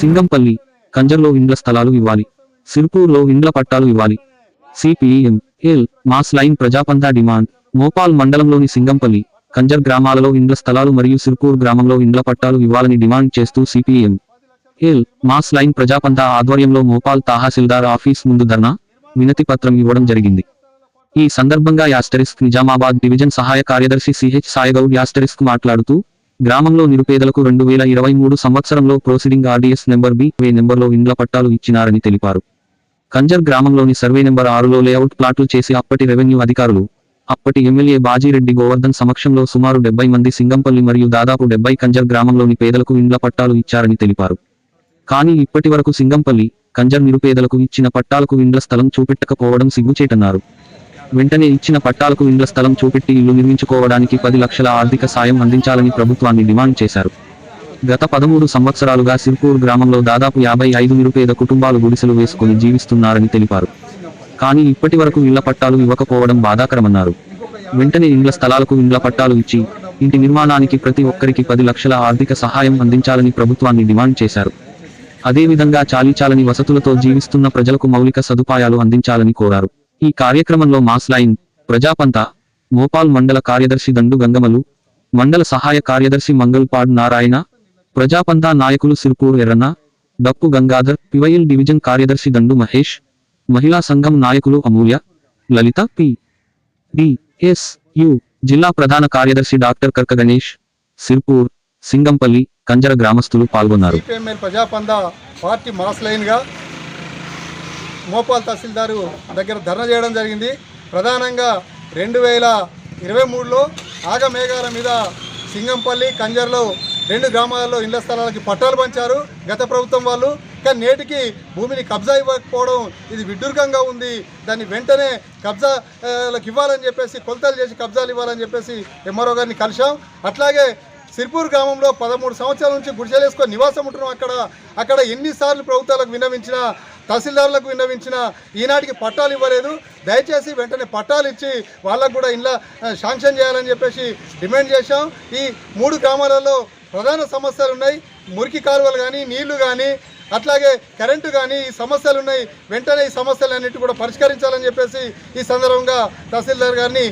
సింగంపల్లి కంజర్లో ఇండ్ల స్థలాలు ఇవ్వాలి. సిర్పూర్లో ఇండ్ల పట్టాలు ఇవ్వాలి. CPM L mass line Prajapantha demand. Mopal మండలంలోని సింగంపల్లి కంజర్ గ్రామాలలో ఇండ్ల స్థలాలు మరియు సిర్పూర్ గ్రామంలో ఇండ్ల పట్టాలు ఇవ్వాలని డిమాండ్ చేస్తూ CPM L mass line Prajapantha ఆధ్వర్యంలో మోపాల్ తహసీల్దార్ ఆఫీస్ ముందు ధర్నా వినతి పత్రం ఇవ్వడం జరిగింది. ఈ సందర్భంగా యాస్టరిస్క్ నిజామాబాద్ డివిజన్ సహాయ కార్యదర్శి సిహెచ్ సాయిగౌడ్ యాస్టరిస్క్ మాట్లాడుతూ గ్రామంలో నిరుపేదలకు రెండు వేల ఇరవై మూడు సంవత్సరంలో ప్రొసీడింగ్ ఆర్డీఎస్ నెంబర్ బి వే నెంబర్లో ఇండ్ల పట్టాలు ఇచ్చినారని తెలిపారు. కంజర్ గ్రామంలోని సర్వే నెంబర్ ఆరులో లేఅవుట్ ప్లాట్లు చేసి అప్పటి రెవెన్యూ అధికారులు అప్పటి ఎమ్మెల్యే బాజీరెడ్డి గోవర్ధన్ సమక్షంలో సుమారు డెబ్బై మంది సింగంపల్లి మరియు దాదాపు డెబ్బై కంజర్ గ్రామంలోని పేదలకు ఇండ్ల పట్టాలు ఇచ్చారని తెలిపారు. కానీ ఇప్పటి వరకు సింగంపల్లి కంజర్ నిరుపేదలకు ఇచ్చిన పట్టాలకు ఇండ్ల స్థలం చూపెట్టకపోవడం సిగ్గుచేటన్నారు. వెంటనే ఇచ్చిన పట్టాలకు ఇండ్ల స్థలం చూపెట్టి ఇల్లు నిర్మించుకోవడానికి పది లక్షల ఆర్థిక సాయం అందించాలని ప్రభుత్వాన్ని డిమాండ్ చేశారు. గత పదమూడు సంవత్సరాలుగా సిర్పూర్ గ్రామంలో దాదాపు యాభై ఐదు నిరుపేద కుటుంబాలు గుడిసెలు వేసుకుని జీవిస్తున్నారని తెలిపారు. కానీ ఇప్పటి వరకు ఇళ్ళ పట్టాలు ఇవ్వకపోవడం బాధాకరమన్నారు. వెంటనే ఇండ్ల స్థలాలకు ఇండ్ల పట్టాలు ఇచ్చి ఇంటి నిర్మాణానికి ప్రతి ఒక్కరికి పది లక్షల ఆర్థిక సహాయం అందించాలని ప్రభుత్వాన్ని డిమాండ్ చేశారు. అదేవిధంగా చాలీచాలని వసతులతో జీవిస్తున్న ప్రజలకు మౌలిక సదుపాయాలు అందించాలని కోరారు. ఈ కార్యక్రమంలో మాస్ లైన్ ప్రజాపంత మోపాల్ మండల కార్యదర్శి దండు గంగమలు మండల సహాయ కార్యదర్శి మంగల్పాడ్ నారాయణ ప్రజాపంతా నాయకులు సిర్పూర్ ఎర్రన్న డప్పు గంగాధర్ పివైల్ డివిజన్ కార్యదర్శి దండు మహేష్ మహిళా సంఘం నాయకులు Amulya Lalitha P. D. S. U. జిల్లా ప్రధాన కార్యదర్శి డాక్టర్ కర్క గణేష్ సిర్పూర్ సింగంపల్లి కంజర గ్రామస్తులు పాల్గొన్నారు. ప్రజాపంద పార్టీ మాస్ లైన్గా మోపాల్ తహసీల్దారు దగ్గర ధర్నా చేయడం జరిగింది. ప్రధానంగా రెండు వేల ఇరవై మూడులో ఆగమేఘాల మీద సింగంపల్లి కంజర్లో రెండు గ్రామాలలో ఇళ్ళ స్థలాలకి పట్టాలు పంచారు. గత ప్రభుత్వం వాళ్ళు. కానీ నేటికి భూమిని కబ్జా ఇవ్వకపోవడం ఇది విడ్డూరకంగా ఉంది. దాన్ని వెంటనే కబ్జాలకు ఇవ్వాలని చెప్పేసి కొలతలు చేసి కబ్జాలు ఇవ్వాలని చెప్పేసి ఎంఆర్ఓ గారిని కలిశాం. అట్లాగే సిర్పూర్ గ్రామంలో పదమూడు సంవత్సరాల నుంచి గుడిసెలు వేసుకొని నివాసం ఉంటున్నాం. అక్కడ అక్కడ ఎన్నిసార్లు ప్రభుత్వాలకు విన్నవించినా తహసీల్దారులకు విన్నవించిన ఈనాటికి పట్టాలు ఇవ్వలేదు. దయచేసి వెంటనే పట్టాలు ఇచ్చి వాళ్ళకు కూడా ఇంట్లో శాంక్షన్ చేయాలని చెప్పేసి డిమాండ్ చేశాం. ఈ మూడు గ్రామాలలో ప్రధాన సమస్యలు ఉన్నాయి. మురికి కాలువలు కానీ నీళ్ళు కానీ అట్లాగే కరెంటు కానీ ఈ సమస్యలు ఉన్నాయి. వెంటనే ఈ సమస్యలన్నిటి కూడా పరిష్కరించాలని చెప్పేసి ఈ సందర్భంగా తహసీల్దార్ గారిని